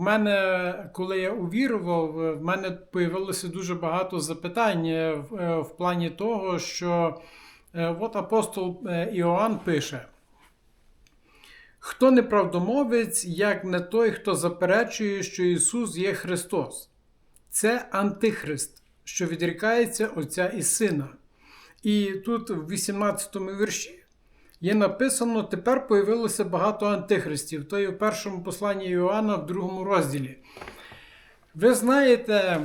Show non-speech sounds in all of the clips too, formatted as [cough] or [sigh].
У мене, коли я увірував, в мене появилося дуже багато запитань е, в, е, в плані того, що е, от апостол Іоанн пише: Хто неправдомовець, як не той, хто заперечує, що Ісус є Христос? Це Антихрист, що відрікається Отця і Сина. І тут в 18 вірші є написано: тепер появилося багато антихристів. То є в першому посланні Іоанна в другому розділі. Ви знаєте,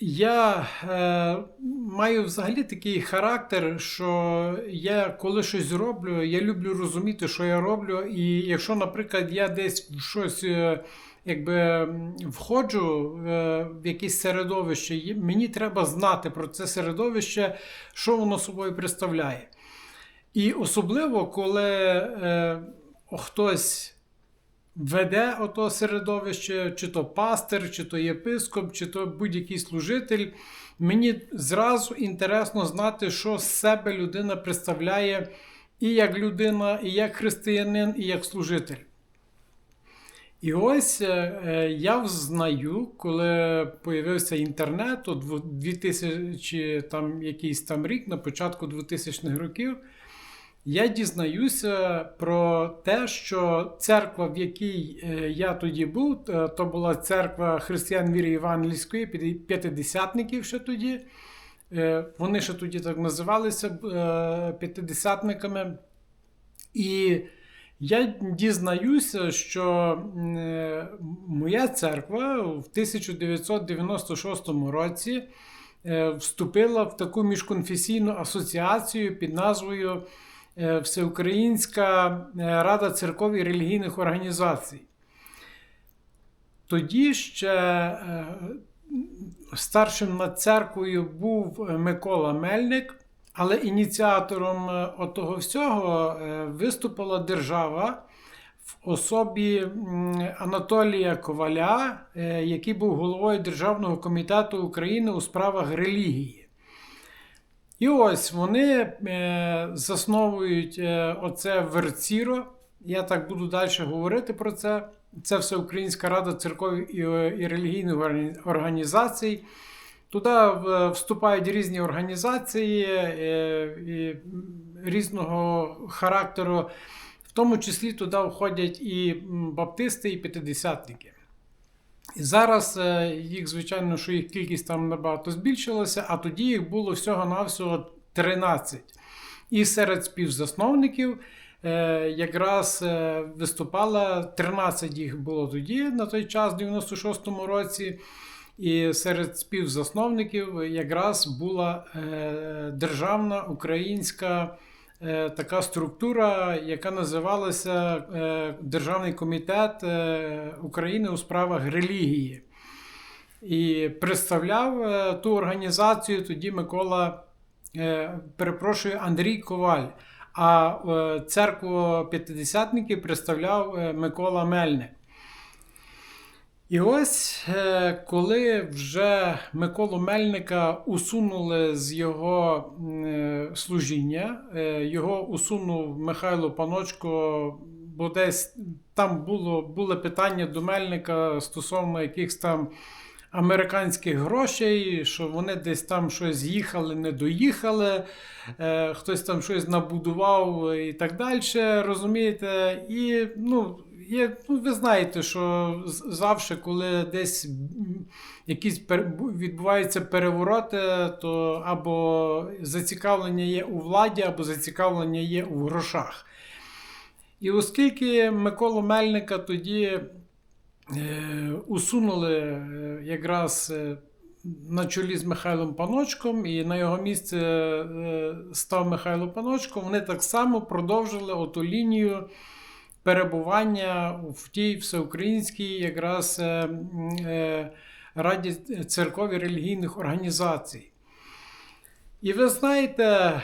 я е, маю взагалі такий характер, що я коли щось роблю, я люблю розуміти, що я роблю. І якщо, наприклад, я десь щось е, якби входжу е, в якесь середовище, мені треба знати про це середовище, що воно собою представляє. І особливо, коли е, хтось веде ото середовище, чи то пастир, чи то єпископ, чи то будь-який служитель, мені зразу інтересно знати, що з себе людина представляє і як людина, і як християнин, і як служитель. І ось е, е, я взнаю, коли появився інтернет, у 2000 там, якийсь там рік, на початку 2000-х років, я дізнаюся про те, що церква, в якій е, я тоді був, е, то була церква християн віри Євангельської, п'ятидесятників ще тоді. Е, Вони ще тоді так називалися п'ятидесятниками. І я дізнаюся, що моя церква в 1996 році вступила в таку міжконфесійну асоціацію під назвою Всеукраїнська е, Рада церков і релігійних організацій. Тоді ще е, старшим над церквою був е, Микола Мельник, але ініціатором е, отого всього е, виступила держава в особі Анатолія Коваля, е, який був головою Державного комітету України у справах релігії. І ось вони е, засновують е, оце Верціро. Я так буду далі говорити про це. Це Всеукраїнська Рада церков і, е, і релігійних організацій. Туди вступають різні організації і різного характеру, в тому числі туди входять і баптисти, і п'ятидесятники. І зараз е, їх, звичайно, що їх кількість там набагато збільшилася, а тоді їх було всього-навсього 13. І серед співзасновників е, якраз е, виступало 13 їх було тоді, на той час, в 96-му році. І серед співзасновників якраз була державна українська така структура, яка називалася е, Державний комітет е, України у справах релігії. І представляв е, ту організацію тоді Микола, е, перепрошую, Андрій Коваль. А е, церкву п'ятидесятників представляв е, Микола Мельник. І ось е, коли вже Миколу Мельника усунули з його е, служіння, е, його усунув Михайло Паночко, бо десь там було, було питання до Мельника стосовно якихось там американських грошей, що вони десь там щось їхали, не доїхали, хтось там щось набудував і так далі. Розумієте? І ну. Є, ну, ви знаєте, що завжди, коли десь якісь відбуваються перевороти, то або зацікавлення є у владі, або зацікавлення є у грошах. І оскільки Миколу Мельника тоді е, усунули е, якраз е, на чолі з Михайлом Паночком, і на його місце е, став Михайло Паночко, вони так само продовжили оту лінію перебування в тій всеукраїнській якраз е, е, Раді церков і релігійних організацій. І ви знаєте,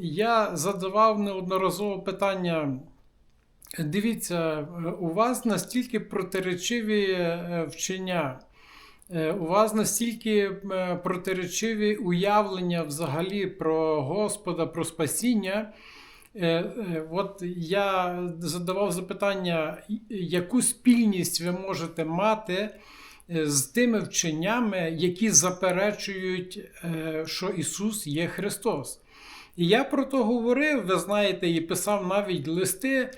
я задавав неодноразово питання. Дивіться, у вас настільки протиречиві е, вчення, у вас настільки протиречиві уявлення взагалі про Господа, про спасіння. Е, е, От я задавав запитання, яку спільність ви можете мати е, з тими вченнями, які заперечують, е, що Ісус є Христос. І я про то говорив, ви знаєте, і писав навіть листи е,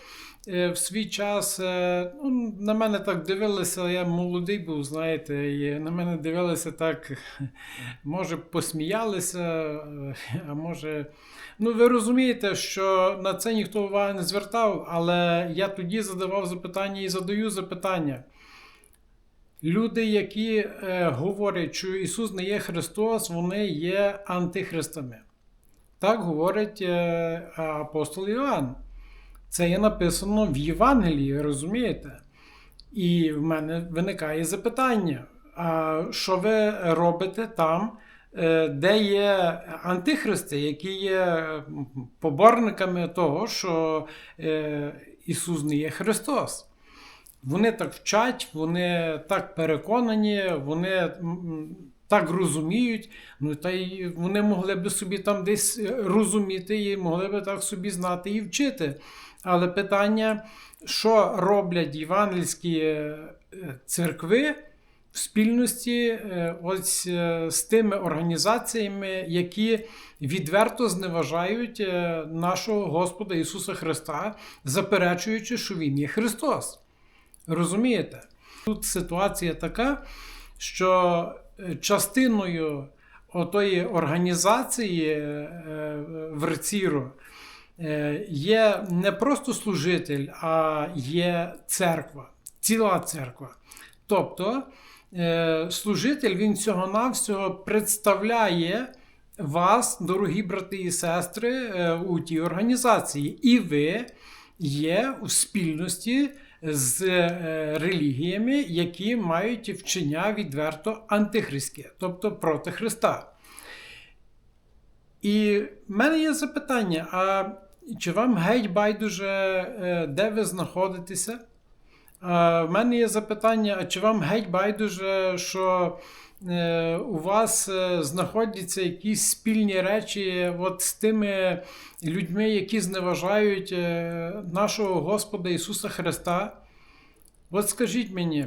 в свій час. е, Ну, на мене так дивилися, я молодий був, знаєте, і на мене дивилися так, [laughs] може, посміялися, е, а може. Ну, ви розумієте, що на це ніхто уваги не звертав, але я тоді задавав запитання і задаю запитання. Люди, які е, говорять, що Ісус не є Христос, вони є антихристами. Так говорить е, апостол Іоанн. Це є написано в Євангелії, розумієте? І в мене виникає запитання: а що ви робите там, е, де є антихристи, які є поборниками того, що е, Ісус не є Христос? Вони так вчать, вони так переконані, вони так розуміють. Ну та й вони могли би собі там десь розуміти і могли би так собі знати і вчити. Але питання, що роблять євангельські е, церкви в спільності е, ось е, з тими організаціями, які відверто зневажають е, нашого Господа Ісуса Христа, заперечуючи, що Він є Христос. Розумієте? Тут ситуація така, що е, частиною отої організації е, в РЦІРу е, є не просто служитель, а є церква, ціла церква. Тобто е, служитель він всього-навсього представляє вас, дорогі брати і сестри, е, у тій організації. І ви є у спільності з е, релігіями, які мають вчення відверто антихристське, тобто проти Христа. І в мене є запитання: а чи вам геть байдуже, е, де ви знаходитеся? В мене є запитання: а чи вам геть байдуже, що у вас е, знаходяться якісь спільні речі от з тими людьми, які зневажають е, нашого Господа Ісуса Христа? От скажіть мені,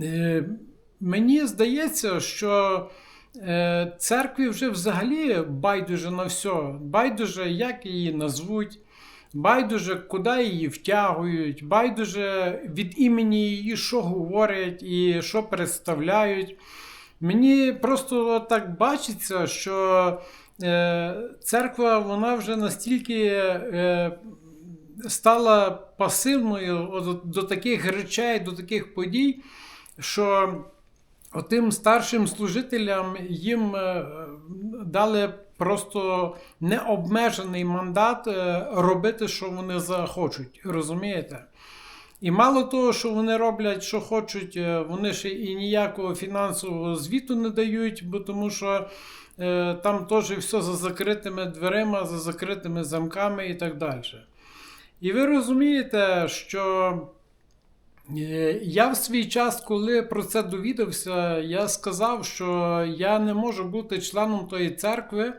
е, мені здається, що е, церкві вже взагалі байдуже на все, байдуже, як її назвуть. Байдуже, куди її втягують, байдуже від імені її, що говорять і що представляють. Мені просто так бачиться, що е, церква вона вже настільки е, стала пасивною до, таких речей, до таких подій, що отим старшим служителям їм е, дали просто необмежений мандат робити, що вони захочуть. Розумієте? І мало того, що вони роблять, що хочуть, е, вони ще і ніякого фінансового звіту не дають, бо тому що е, там теж все за закритими дверима, за закритими замками і так далі. І ви розумієте, що е, я в свій час, коли про це довідався, я сказав, що я не можу бути членом тої церкви,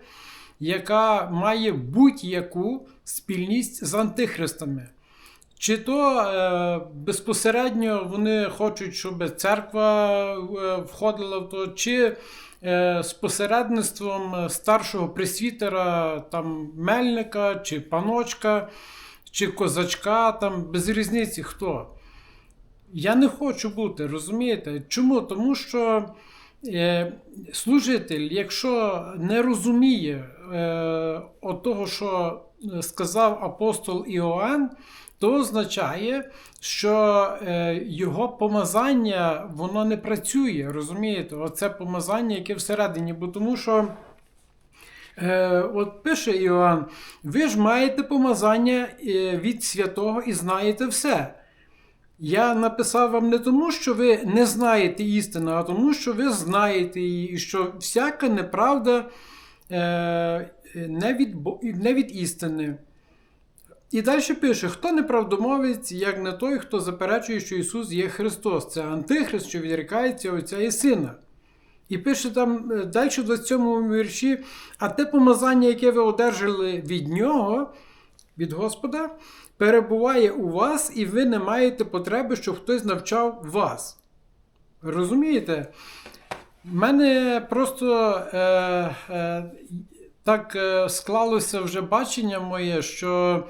яка має будь-яку спільність з антихристами. Чи то е, безпосередньо вони хочуть, щоб церква е, входила в то, чи е, з посередництвом старшого пресвітера, там, Мельника, чи паночка, чи козачка, там, без різниці хто. Я не хочу бути, розумієте? Чому? Тому що е, служитель, якщо не розуміє е, от того, що сказав апостол Іоанн, то означає, що е, його помазання воно не працює. Розумієте? Оце помазання, яке всередині, бо тому що. Е, От пише Іоанн, ви ж маєте помазання е, від святого і знаєте все. Я написав вам не тому, що ви не знаєте істину, а тому, що ви знаєте її, і що всяка неправда не від, не від істини. І далі пише: хто неправдомовець, як не той, хто заперечує, що Ісус є Христос. Це Антихрист, що відрікається Отця і Сина. І пише там е, далі в 27 вірші: а те помазання, яке ви одержали від Нього, від Господа, перебуває у вас, і ви не маєте потреби, щоб хтось навчав вас. Розумієте? У мене просто е, е, так е, склалося вже бачення моє, що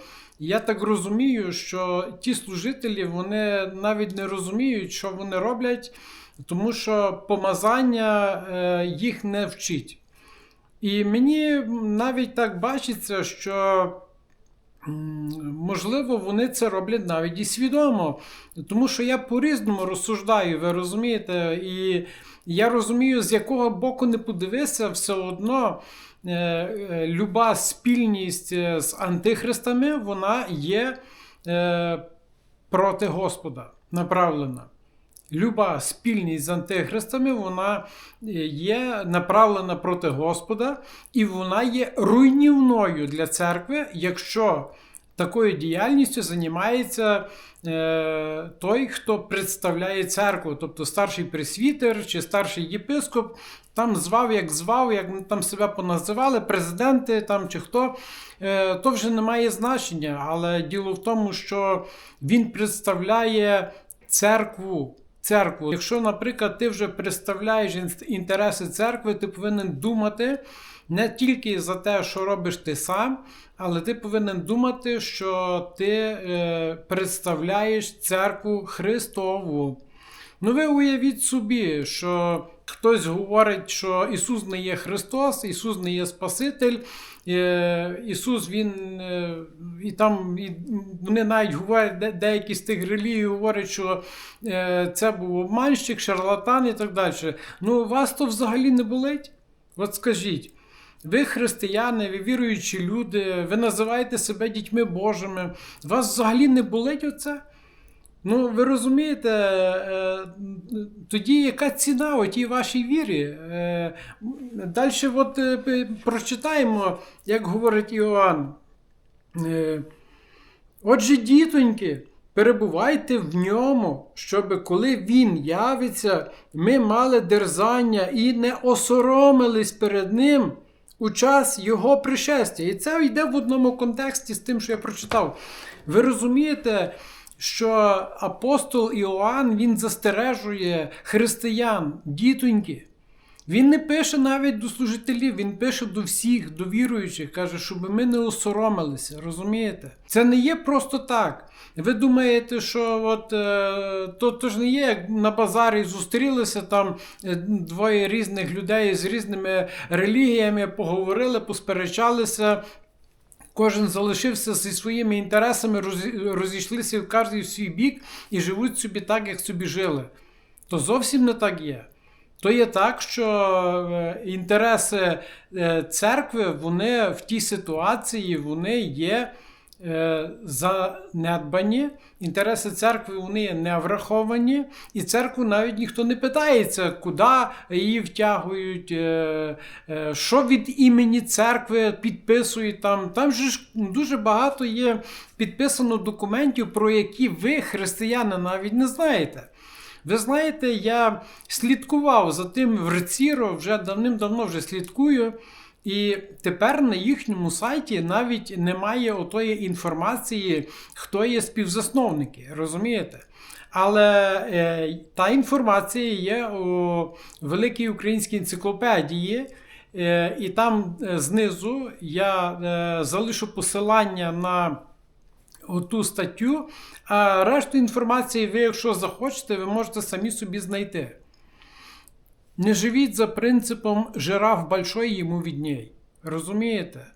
я так розумію, що ті служителі вони навіть не розуміють, що вони роблять, тому що помазання е, їх не вчить. І мені навіть так бачиться, що можливо вони це роблять навіть і свідомо. Тому що я по-різному розсуждаю, ви розумієте? І я розумію, з якого боку не подивися, все одно люба спільність е, з антихристами, вона є е, проти Господа направлена. Люба спільність з антихристами, вона е, є направлена проти Господа, і вона є руйнівною для церкви, якщо такою діяльністю займається е, той, хто представляє церкву, тобто старший пресвітер чи старший єпископ, там звав, як звав, як там себе поназивали, президенти там чи хто, е, то вже не має значення. Але діло в тому, що він представляє церкву. Церкву. Якщо, наприклад, ти вже представляєш інтереси церкви, ти повинен думати не тільки за те, що робиш ти сам, але ти повинен думати, що ти е, представляєш церкву Христову. Ну, ви уявіть собі, що хтось говорить, що Ісус не є Христос, Ісус не є Спаситель. е, Ісус, Він е, і там і вони навіть говорять, деякі з тих релігій говорять, що е, це був обманщик, шарлатан і так далі. Ну, вас то взагалі не болить? От скажіть. Ви християни, ви віруючі люди, ви називаєте себе дітьми Божими. Вас взагалі не болить оце? Ну, ви розумієте, е, тоді яка ціна у тій вашій вірі? Е, Далі от е, прочитаємо, як говорить Іоанн. Отже, дітоньки, перебувайте в ньому, щоб коли він явиться, ми мали дерзання і не осоромились перед ним у час його пришестя. І це йде в одному контексті з тим, що я прочитав. Ви розумієте, що апостол Іоанн він застережує християн, дітоньки. Він не пише навіть до служителів, він пише до всіх, до віруючих, каже, щоб ми не осоромилися, розумієте? Це не є просто так. Ви думаєте, що от е, то, то ж не є, як на базарі зустрілися там е, двоє різних людей з різними релігіями, поговорили, посперечалися. Кожен залишився зі своїми інтересами, розійшлися в кожний в свій бік і живуть собі так, як собі жили. То зовсім не так є. То є так, що е, інтереси е, церкви, вони в тій ситуації вони є занедбані, інтереси церкви вони не враховані, і церкву навіть ніхто не питається, куди її втягують, е, е, що від імені церкви підписують там. Там же ж дуже багато є підписано документів, про які ви, християни, навіть не знаєте. Ви знаєте, я слідкував за тим в Реціро, вже давним-давно вже слідкую. І тепер на їхньому сайті навіть немає отої інформації, хто є співзасновники, розумієте? Але е, та інформація є у Великій Українській енциклопедії, е, і там е, знизу я е, залишу посилання на оту статтю. А решту інформації, ви, якщо захочете, ви можете самі собі знайти. Не живіть за принципом жираф большой, йому відній. Розумієте?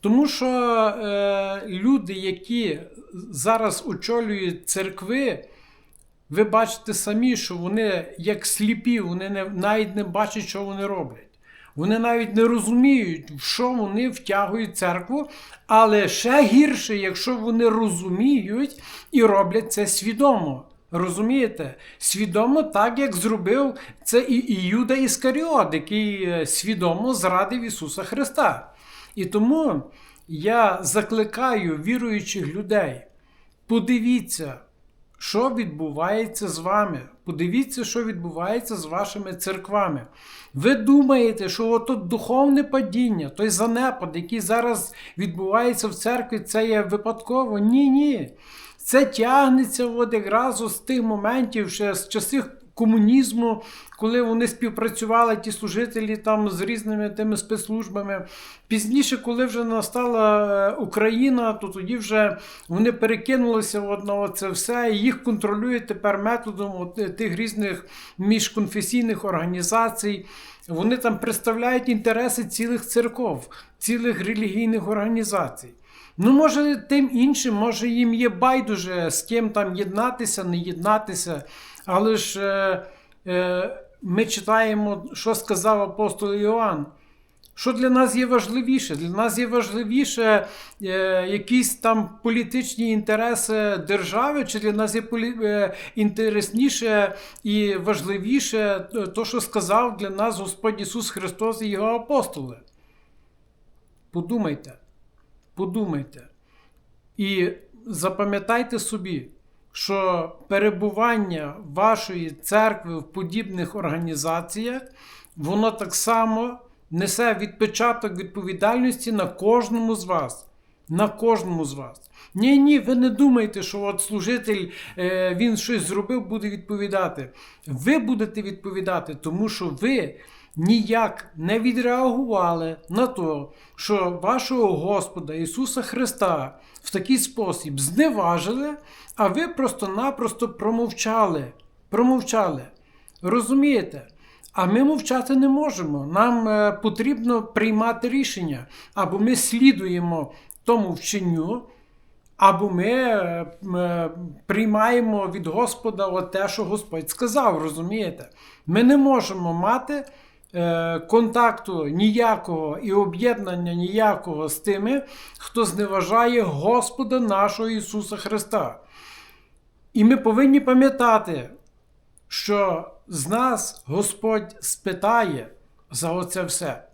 Тому що е, люди, які зараз очолюють церкви, ви бачите самі, що вони як сліпі, вони не, навіть не бачать, що вони роблять. Вони навіть не розуміють, в що вони втягують церкву, але ще гірше, якщо вони розуміють і роблять це свідомо. Розумієте? Свідомо так, як зробив це і Іуда Іскаріот, який е, свідомо зрадив Ісуса Христа. І тому я закликаю віруючих людей, подивіться, що відбувається з вами. Подивіться, що відбувається з вашими церквами. Ви думаєте, що ото духовне падіння, той занепад, який зараз відбувається в церкві, це є випадково? Ні, ні. Це тягнеться от якраз з тих моментів, ще з часів комунізму, коли вони співпрацювали, ті служителі там з різними тими спецслужбами. Пізніше, коли вже настала е, Україна, то тоді вже вони перекинулися от на це все, і їх контролюють тепер методом от е, тих різних міжконфесійних організацій. Вони там представляють інтереси цілих церков, цілих релігійних організацій. Ну, може, тим іншим, може, їм є байдуже з ким там єднатися, не єднатися. Але ж е, е, ми читаємо, що сказав апостол Іоанн. Що для нас є важливіше? Для нас є важливіше е, якісь там політичні інтереси держави, чи для нас є полі, е, інтересніше і важливіше то, що сказав для нас Господь Ісус Христос і Його апостоли? Подумайте, подумайте. І запам'ятайте собі, що перебування вашої церкви в подібних організаціях, воно так само несе відпечаток відповідальності на кожному з вас. На кожному з вас. Ні, ні, ви не думайте, що от служитель е, він щось зробив, буде відповідати. Ви будете відповідати, тому що ви ніяк не відреагували на те, що вашого Господа Ісуса Христа в такий спосіб зневажили, а ви просто-напросто промовчали. Промовчали. Розумієте? А ми мовчати не можемо. Нам е, потрібно приймати рішення, або ми слідуємо тому вченню, або ми е, е, приймаємо від Господа те, що Господь сказав, розумієте? Ми не можемо мати контакту ніякого і об'єднання ніякого з тими, хто зневажає Господа нашого Ісуса Христа. І ми повинні пам'ятати, що з нас Господь спитає за оце все.